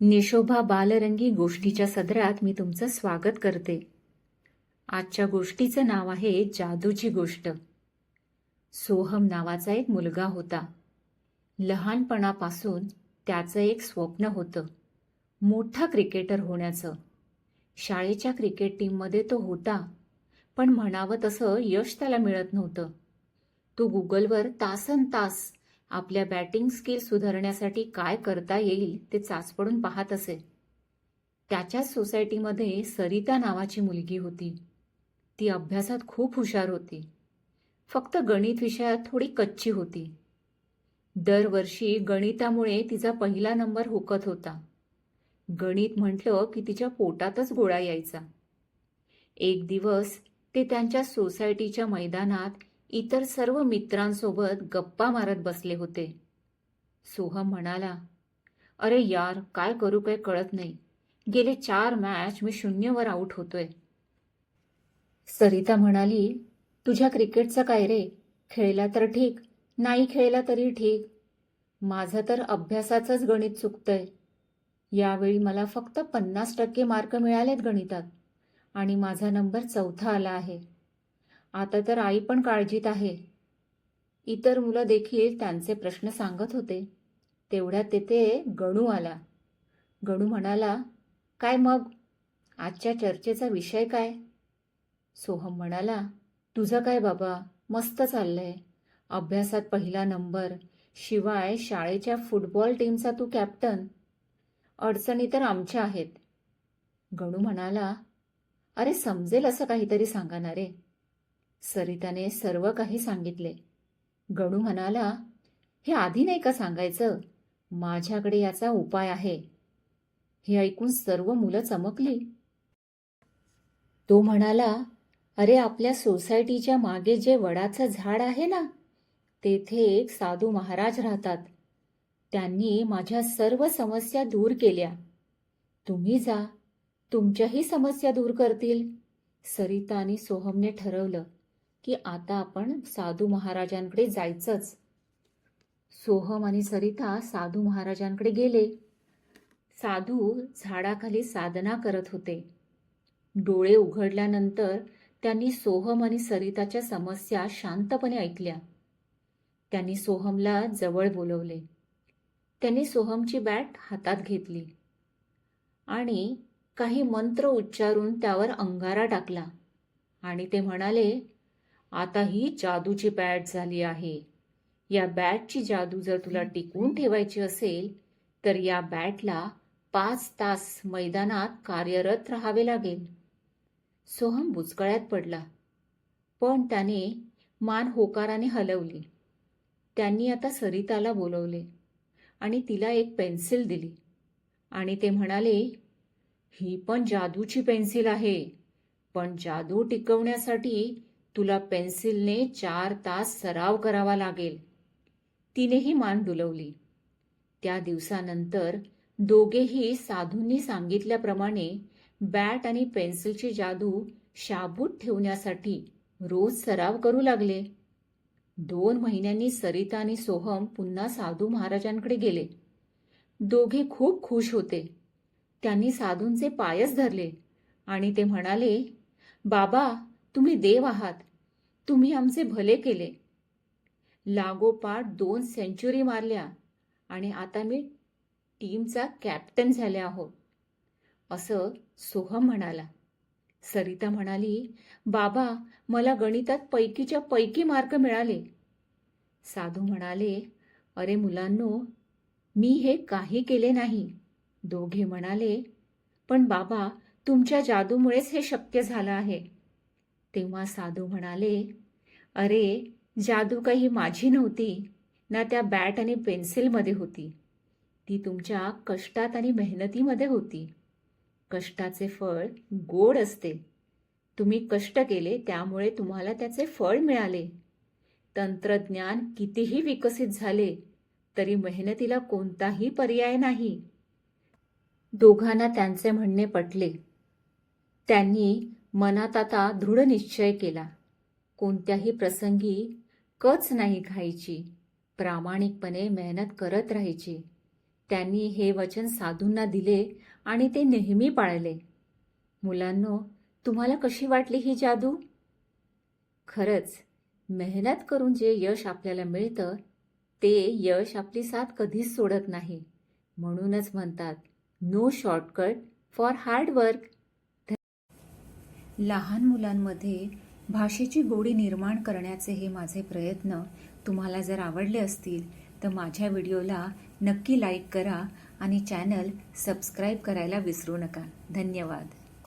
निशोभा बालरंगी गोष्टीच्या सदरात मी तुमचं स्वागत करते. आजच्या गोष्टीचं नाव आहे जादूची गोष्ट. सोहम नावाचा एक मुलगा होता. लहानपणापासून त्याचं एक स्वप्न होतं. मोठा क्रिकेटर होण्याचं. शाळेच्या क्रिकेट टीममध्ये तो होता पण म्हणावं तसं यश त्याला मिळत नव्हतं. तो गुगलवर तासन तास आपल्या बॅटिंग स्किल सुधारण्यासाठी काय करता येईल ते चाचपडून पाहत असे. त्याच्याच सोसायटीमध्ये सरिता नावाची मुलगी होती. ती अभ्यासात खूप हुशार होती. फक्त गणित विषयात थोडी कच्ची होती. दरवर्षी गणितामुळे तिचा पहिला नंबर हुकत होता. गणित म्हटलं की तिच्या पोटातच गोळा यायचा. एक दिवस ते त्यांच्या सोसायटीच्या मैदानात इतर सर्व मित्रांसोबत गप्पा मारत बसले होते. सोहम म्हणाला अरे यार काय करू काय कळत नाही. गेले चार मॅच मी शून्यवर आऊट होतोय. सरिता म्हणाली तुझ्या क्रिकेटचं काय रे? खेळला तर ठीक नाही खेळला तरी ठीक. माझं तर अभ्यासाचंच गणित चुकतंय. यावेळी मला फक्त पन्नास टक्के मार्क मिळालेत गणितात आणि माझा नंबर चौथा आला आहे. आता तर आई पण काळजीत आहे. इतर मुलं देखील त्यांचे प्रश्न सांगत होते. तेवढ्यात तेथे गणू आला. गणू म्हणाला काय मग? आजच्या चर्चेचा विषय काय? सोहम म्हणाला तुझं काय बाबा? मस्त चाललंय. अभ्यासात पहिला नंबर. शिवाय शाळेच्या फुटबॉल टीमचा तू कॅप्टन. अडचणी तर आमच्या आहेत. गणू म्हणाला अरे समजेल असं काहीतरी सांगा ना रे सरिताने सर्व काही सांगितले. गणू म्हणाला हे आधी नाही का सांगायचं? माझ्याकडे याचा उपाय आहे. हे ऐकून सर्व मुलं चमकली. तो म्हणाला अरे आपल्या सोसायटीच्या मागे जे वडाचं झाड आहे ना तेथे एक साधू महाराज राहतात. त्यांनी माझ्या सर्व समस्या दूर केल्या. तुम्ही जा तुमच्याही समस्या दूर करतील. सरिता आणि सोहमने ठरवलं. की आता आपण साधू महाराजांकडे जायचंच. सोहम आणि सरिता साधू महाराजांकडे गेले. साधू झाडाखाली साधना करत होते. डोळे उघडल्यानंतर त्यांनी सोहम आणि सरिताच्या समस्या शांतपणे ऐकल्या. त्यांनी सोहमला जवळ बोलवले. त्यांनी सोहमची बॅट हातात घेतली आणि काही मंत्र उच्चारून त्यावर अंगारा टाकला आणि ते म्हणाले आता ही जादूची बॅट झाली आहे. या बॅटची जादू जर तुला टिकवून ठेवायची असेल तर या बॅटला पाच तास मैदानात कार्यरत राहावे लागेल. सोहम बुचकळ्यात पडला. पण त्याने मान होकाराने हलवली. त्यांनी आता सरिताला बोलवले आणि तिला एक पेन्सिल दिली. आणि ते म्हणाले ही पण जादूची पेन्सिल आहे. पण जादू टिकवण्यासाठी तुला पेन्सिलने चार तास सराव करावा लागेल. तिनेही मान डुलवली. त्या दिवसानंतर दोघेही साधूंनी सांगितल्याप्रमाणे बॅट आणि पेन्सिलची जादू शाबूत ठेवण्यासाठी रोज सराव करू लागले. दोन महिन्यांनी सरिता आणि सोहम पुन्हा साधू महाराजांकडे गेले. दोघे खूप खुश होते. त्यांनी साधूंचे पायच धरले आणि ते म्हणाले बाबा तुम्ही देव आहात. तुम्ही आमचे भले केले. लागोपाठ दोन सेंचुरी मारल्या आणि आता मी टीमचा कॅप्टन झाले आहोत. असं सोहम म्हणाला. सरिता म्हणाली बाबा मला गणितात पैकीच्या पैकी मार्क मिळाले. साधू म्हणाले अरे मुलांनो मी हे काही केले नाही. दोघे म्हणाले पण बाबा तुमच्या जादूमुळेच हे शक्य झालं आहे. तेव्हा साधू म्हणाले अरे जादू काही माझी नव्हती ना त्या बॅट आणि पेन्सिलमध्ये होती. ती तुमच्या कष्टात आणि मेहनतीमध्ये होती. कष्टाचे फळ गोड असते. तुम्ही कष्ट केले त्यामुळे तुम्हाला त्याचे फळ मिळाले. तंत्रज्ञान कितीही विकसित झाले तरी मेहनतीला कोणताही पर्याय नाही. दोघांना त्यांचे म्हणणे पटले. त्यांनी मनात आता दृढ निश्चय केला. कोणत्याही प्रसंगी कच नाही खायची. प्रामाणिकपणे मेहनत करत राहायची. त्यांनी हे वचन साधूंना दिले आणि ते नेहमी पाळले. मुलांनो तुम्हाला कशी वाटली ही जादू? खरंच मेहनत करून जे यश आपल्याला मिळतं ते यश आपली साथ कधीच सोडत नाही. म्हणूनच म्हणतात no shortcut for hard work लहान मुलांमध्ये भाषेची गोडी निर्माण करण्याचे हे माझे प्रयत्न तुम्हाला जर आवडले असतील तर माझ्या व्हिडिओला नक्की लाईक करा आणि चॅनल सबस्क्राईब करायला विसरू नका. धन्यवाद.